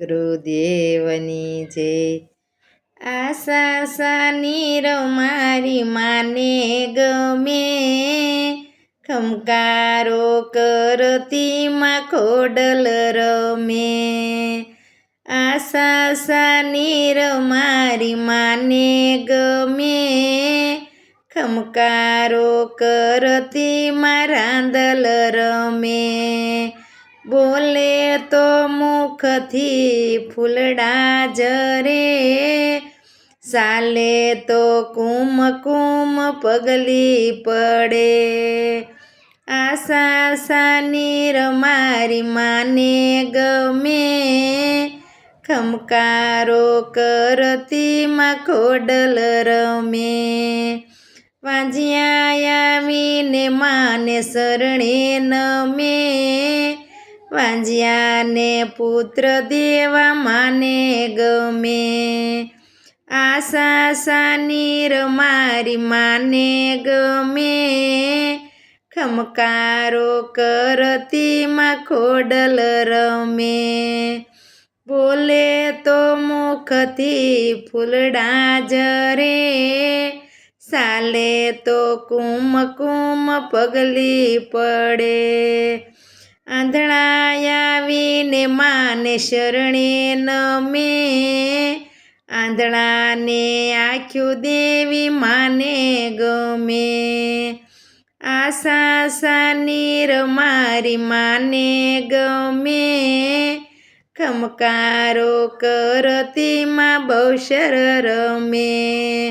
ગુરુદેવની જય આશા સાની મારી માને ગમે ખમકારો કરતી માં ખોડલ રમે આશા સાની મારી માને ગમે ખમકારો કરતી માં રાંદલ રમે બોલે તો મુખથી ફૂલડા જરે ચાલે તો કુમ કુમ પગલી પડે. આશા સાની મારી માને ગમે, ખમકારો કરતી માં ખોડલ રમે. વાંજિયા આવીને માને શરણે નમે. વાંજિયાને પુત્ર દેવા માને ગમે. આશા સાનીર મારી માને ગમે. ખમકારો કરતી માં ખોડલ રમે. બોલે તો મુખથી ફૂલડા જરે. સાલે તો કુમ કુમ પગલી પડે. આંધળા આવીને માને શરણે નમે. આંધળાને આખ્યું દેવી માને ગમે. આશા સાનીર મારી માને ગમે. ખમકારો કરતી માં બહુશર રમે.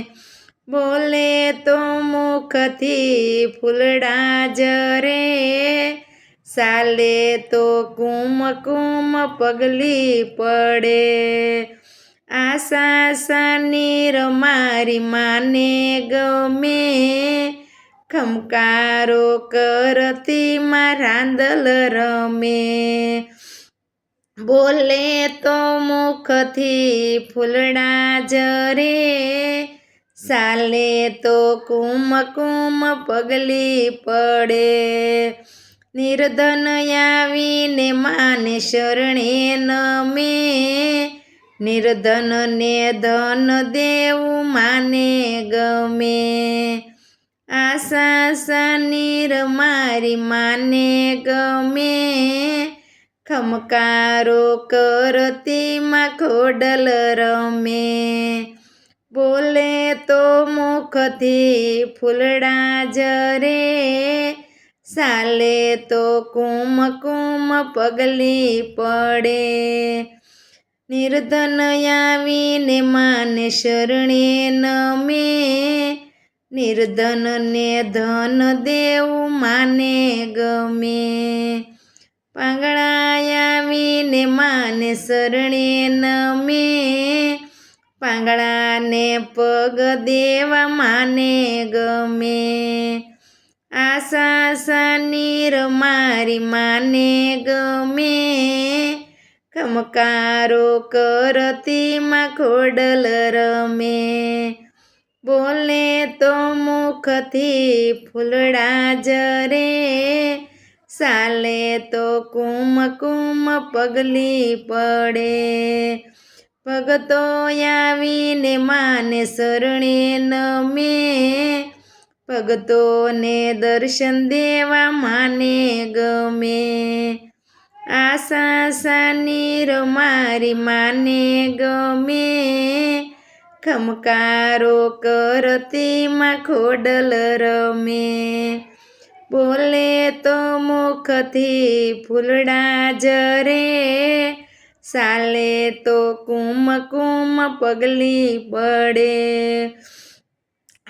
બોલે તો મુખથી ફૂલડા જરે. ચાલે તો કુમ કુમ પગલી પડે. આશા સાની મારી માને ગમે. ખમકારો કરતી રાંદલ રમે. બોલે તો મુખથી ફૂલડા જરે. સાલે તો કુમ કુમ પગલી પડે. નિર્ધન આવીને માને શરણે નમે. નિર્ધનને ધન દેવું માને ગમે. આશા સાનીર મારી માને ગમે. ખમકારો કરતી માં ખોડલ રમે. બોલે તો મુખથી ફૂલડા જરે. ચાલે તો કુમ કુમ પગલી પડે. નિર્ધન આવીને માને શરણે નમે. નિર્ધનને ધન દેવું માને ગમે. પાંગળા આવીને માને શરણે નમે. પાંગળાને પગ દેવા માને ગમે. આશા સાનીર મારી માને ગમે. ખમકારો કરતી માં ખોડલ રમે. બોલે તો મુખથી ફૂલડા જરે. ચાલે તો કુમ કુમ પગલી પડે. ભગતો આવીને માને શરણે નમે. ભગતોને દર્શન દેવા માને ગમે. આશા સાની મારી માને ગમે. ખમકારો કરતીમાં ખોડલ રમે. બોલે તો મુખથી ફૂલડા જરે. ચાલે તો કુમ કુમ પગલી પડે.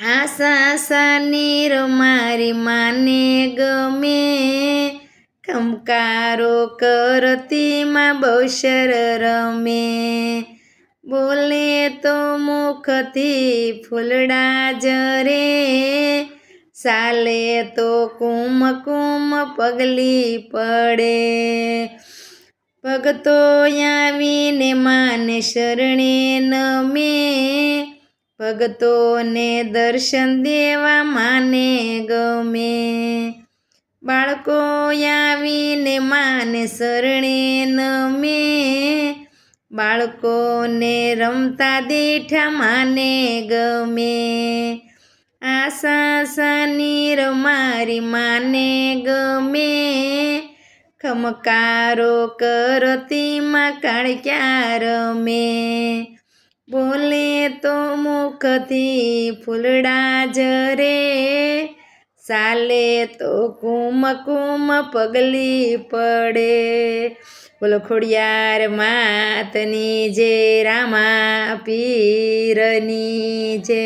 આશા સાની મારી માને ગમે. ખમકારો કરતી માં બહુશર રમે. બોલે તો મુખથી ફૂલડા જરે. ચાલે તો કુમ કુમ પગલી પડે. ભગતો આવીને માને શરણે નમે. ભગતોને દર્શન દેવા માને ગમે. બાળકો આવીને માને શરણે નમે. બાળકોને રમતા દેઠા માને ગમે. આશા સાની મારી માને ગમે. ખમકારો કરતી માં કાળક્યા રમે? બોલે તો મુખથી ફૂલડા જરે ચાલે તો કુમ કુમ પગલી પડે. બોલો ખોડિયાર માતની જે રામા પીરની જે